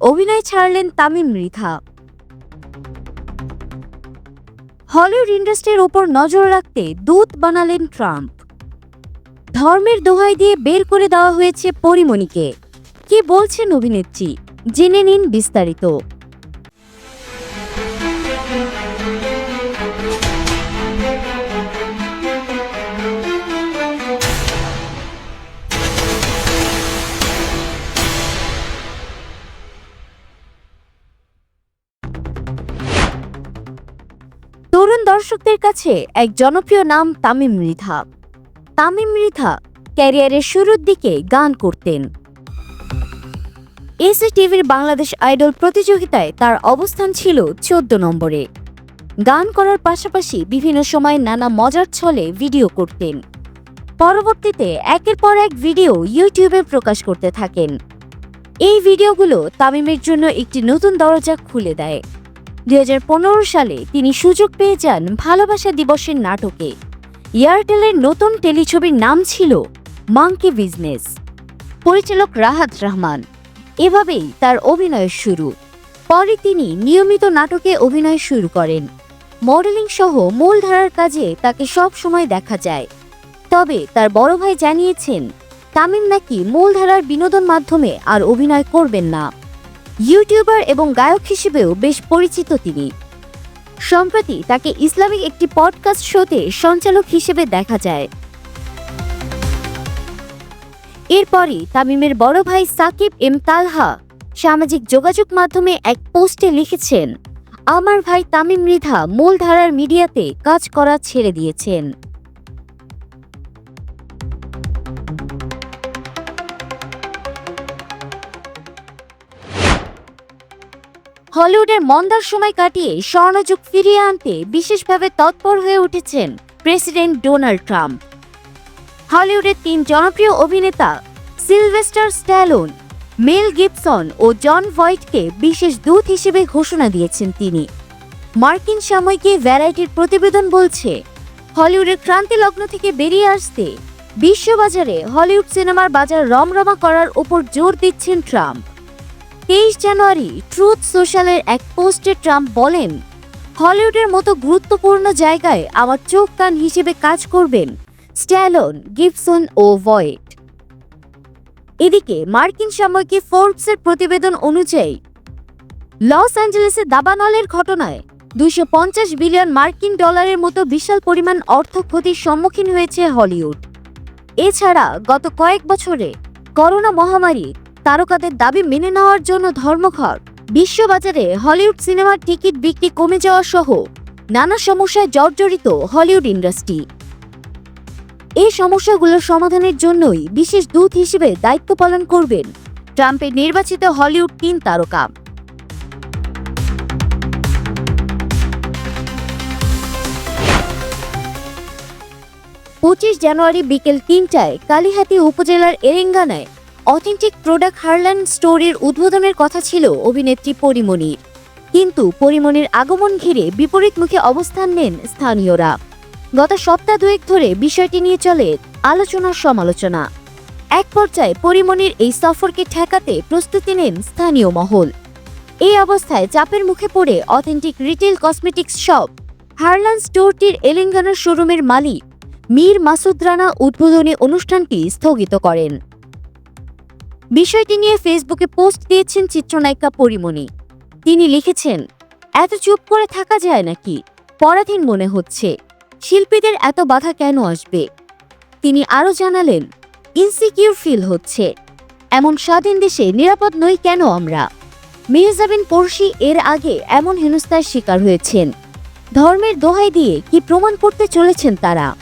অভিনয় ছাড়লেন তামিম মৃধা হলিউড ইন্ডাস্ট্রির ওপর নজর রাখতে দূত বানালেন ট্রাম্প। ধর্মের দোহাই দিয়ে বের করে দেওয়া হয়েছে পরিমণিকে। কি বলছেন অভিনেত্রী? জেনে নিন বিস্তারিত। দর্শকদের কাছে এক জনপ্রিয় নাম তামিম মৃধা। তামিম মৃধা ক্যারিয়ারের শুরুর দিকে গান করতেন। এসি টিভির বাংলাদেশ আইডল প্রতিযোগিতায় তার অবস্থান ছিল চোদ্দ নম্বরে। গান করার পাশাপাশি বিভিন্ন সময় নানা মজার ছলে ভিডিও করতেন। পরবর্তীতে একের পর এক ভিডিও ইউটিউবে প্রকাশ করতে থাকেন। এই ভিডিওগুলো তামিমের জন্য একটি নতুন দরজা খুলে দেয়। দুই হাজার পনেরো সালে তিনি সুযোগ পেয়ে যান ভালোবাসা দিবসের নাটকে। এয়ারটেলের নতুন টেলিছবির নাম ছিল মাংকি বিজনেস পরিচালক রাহাত রহমান। এভাবেই তার অভিনয়ের শুরু। পরে তিনি নিয়মিত নাটকে অভিনয় শুরু করেন। মডেলিং সহ মূলধারার কাজে তাকে সব সময় দেখা যায়। তবে তার বড় ভাই জানিয়েছেন, তামিম নাকি মূলধারার বিনোদন মাধ্যমে আর অভিনয় করবেন না। ইউটিউবার এবং গায়ক হিসেবেও বেশ পরিচিত তিনি। সম্প্রতি তাকে ইসলামিক একটি পডকাস্ট শোতে সঞ্চালক হিসেবে দেখা যায়। এরপরই তামিমের বড় ভাই সাকিব এম তালহা সামাজিক যোগাযোগ মাধ্যমে এক পোস্টে লিখেছেন, আমার ভাই তামিম মৃধা মূলধারার মিডিয়াতে কাজ করা ছেড়ে দিয়েছেন। হলিউডের মন্দার সময় কাটিয়ে স্বর্ণযুগ ফিরিয়ে আনতে বিশেষভাবে তৎপর হয়ে উঠেছেন প্রেসিডেন্ট ডোনাল্ড ট্রাম্প। হলিউডের তিন জনপ্রিয় অভিনেতা সিলভেস্টার স্ট্যালোন, মেল গিবসন ও জন ভয়েটকে বিশেষ দূত হিসেবে ঘোষণা দিয়েছেন তিনি। মার্কিন সাময়িকী ভ্যারাইটির প্রতিবেদন বলছে, হলিউডের ক্রান্তি লগ্ন থেকে বেরিয়ে আসতে বিশ্ববাজারে হলিউড সিনেমার বাজার রমরমা করার উপর জোর দিচ্ছেন ট্রাম্প। তেইশ জানুয়ারি ট্রুথ সোশ্যালের এক পোস্টে ট্রাম্প বলেন, হলিউডের মতো গুরুত্বপূর্ণ জায়গায় আমার চোখ কান হিসেবে কাজ করবেন স্ট্যালন, গিবসন ও ভয়েট এদিকে মার্কিন সাময়িকী ফোর্বসের প্রতিবেদন অনুযায়ী, লস অ্যাঞ্জেলেসে দাবানলের ঘটনায় দুইশো পঞ্চাশ বিলিয়ন মার্কিন ডলারের মতো বিশাল পরিমাণ অর্থ ক্ষতির সম্মুখীন হয়েছে হলিউড। এছাড়া গত কয়েক বছরে করোনা মহামারী তারকাদের দাবি মেনে নেওয়ার জন্য ধর্মঘট। বিশ্ববাজারে হলিউড সিনেমার টিকিট বিক্রি কমে যাওয়া সহ নানা সমস্যায় জর্জরিত হলিউড ইন্ডাস্ট্রি। এই সমস্যাগুলোর সমাধানের জন্যই বিশেষ দূত হিসেবে দায়িত্ব পালন করবেন ট্রাম্পের নির্বাচিত হলিউড তিন তারকা। পঁচিশ জানুয়ারি বিকেল তিনটায় কালিহাতি উপজেলার এরেঙ্গানায় অথেন্টিক প্রোডাক্ট হারল্যান্ড স্টোরের উদ্বোধনের কথা ছিল অভিনেত্রী পরিমণির কিন্তু পরিমণির আগমন ঘিরে বিপরীতমুখী অবস্থান নেন স্থানীয়রা। গত সপ্তাহ দুয়েক ধরে বিষয়টি নিয়ে চলে আলোচনা সমালোচনা। এক পর্যায়ে পরিমণির এই সফরকে ঠেকাতে প্রস্তুতি নেন স্থানীয় মহল। এই অবস্থায় চাপের মুখে পড়ে অথেন্টিক রিটেল কসমেটিক্স শপ হারলান স্টোরটির এলেঙ্গানা শোরুমের মালিক, মীর মাসুদ রানা উদ্বোধনী অনুষ্ঠানটি স্থগিত করেন। বিষয়টি নিয়ে ফেসবুকে পোস্ট দিয়েছেন চিত্রনায়িকা পরিমণি। তিনি লিখেছেন, এত চুপ করে থাকা যায় নাকি? পরাধীন মনে হচ্ছে। শিল্পীদের এত বাধা কেন আসবে? তিনি আরও জানালেন ইনসিকিউর ফিল হচ্ছে। এমন স্বাধীন দেশে নিরাপদ নই কেন আমরা? মেহজাবিন পড়শি এর আগে এমন হেনস্থার শিকার হয়েছেন। ধর্মের দোহাই দিয়ে কি প্রমাণ করতে চলেছেন তারা?